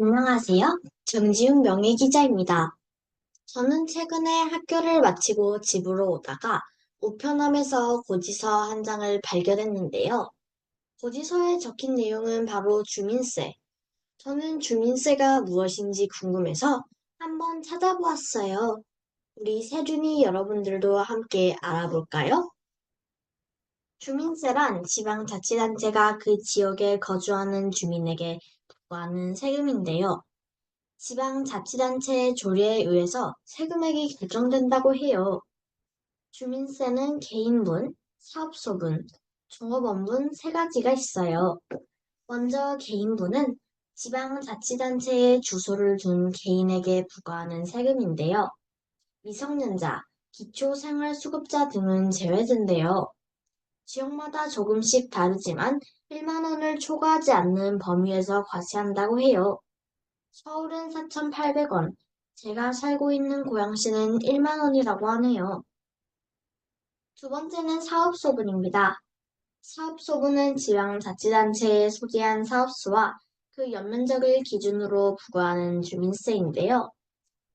안녕하세요. 정지훈 명예기자입니다. 저는 최근에 학교를 마치고 집으로 오다가 우편함에서 고지서 한 장을 발견했는데요. 고지서에 적힌 내용은 바로 주민세. 저는 주민세가 무엇인지 궁금해서 한번 찾아보았어요. 우리 세준이 여러분들도 함께 알아볼까요? 주민세란 지방자치단체가 그 지역에 거주하는 주민에게 부과하는 세금인데요. 지방 자치단체의 조례에 의해서 세금액이 결정된다고 해요. 주민세는 개인분, 사업소분, 종업원분 세 가지가 있어요. 먼저 개인분은 지방자치단체에 주소를 둔 개인에게 부과하는 세금인데요. 미성년자, 기초생활수급자 등은 제외된대요. 지역마다 조금씩 다르지만 1만 원을 초과하지 않는 범위에서 과세한다고 해요. 서울은 4,800원, 제가 살고 있는 고양시는 1만 원이라고 하네요. 두 번째는 사업소분입니다. 사업소분은 지방자치단체에 소개한 사업소와 그 연면적을 기준으로 부과하는 주민세인데요.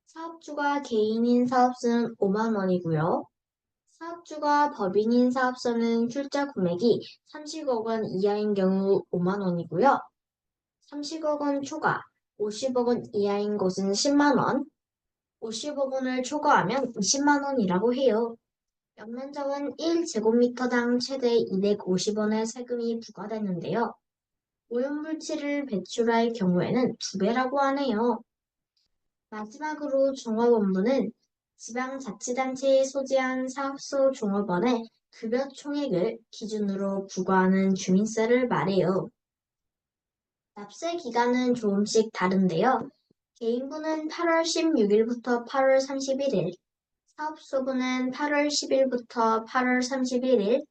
사업주가 개인인 사업소는 5만 원이고요. 사업주가 법인인 사업소는 출자 금액이 30억 원 이하인 경우 5만 원이고요. 30억 원 초과, 50억 원 이하인 곳은 10만 원, 50억 원을 초과하면 20만 원이라고 해요. 연면적은 1제곱미터당 최대 250원의 세금이 부과되는데요. 오염물질을 배출할 경우에는 두 배라고 하네요. 마지막으로 종업원분은 지방자치단체에 소재한 사업소 종업원의 급여 총액을 기준으로 부과하는 주민세를 말해요. 납세 기간은 조금씩 다른데요. 개인분은 8월 16일부터 8월 31일, 사업소분은 8월 10일부터 8월 31일,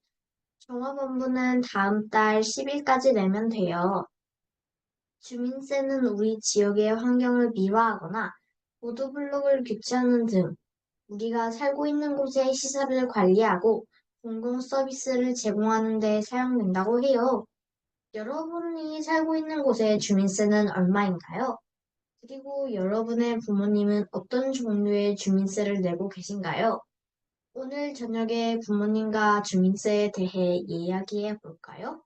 종업원분은 다음 달 10일까지 내면 돼요. 주민세는 우리 지역의 환경을 미화하거나 보도블록을 교체하는 등 우리가 살고 있는 곳의 시설을 관리하고 공공 서비스를 제공하는 데 사용된다고 해요. 여러분이 살고 있는 곳의 주민세는 얼마인가요? 그리고 여러분의 부모님은 어떤 종류의 주민세를 내고 계신가요? 오늘 저녁에 부모님과 주민세에 대해 이야기해 볼까요?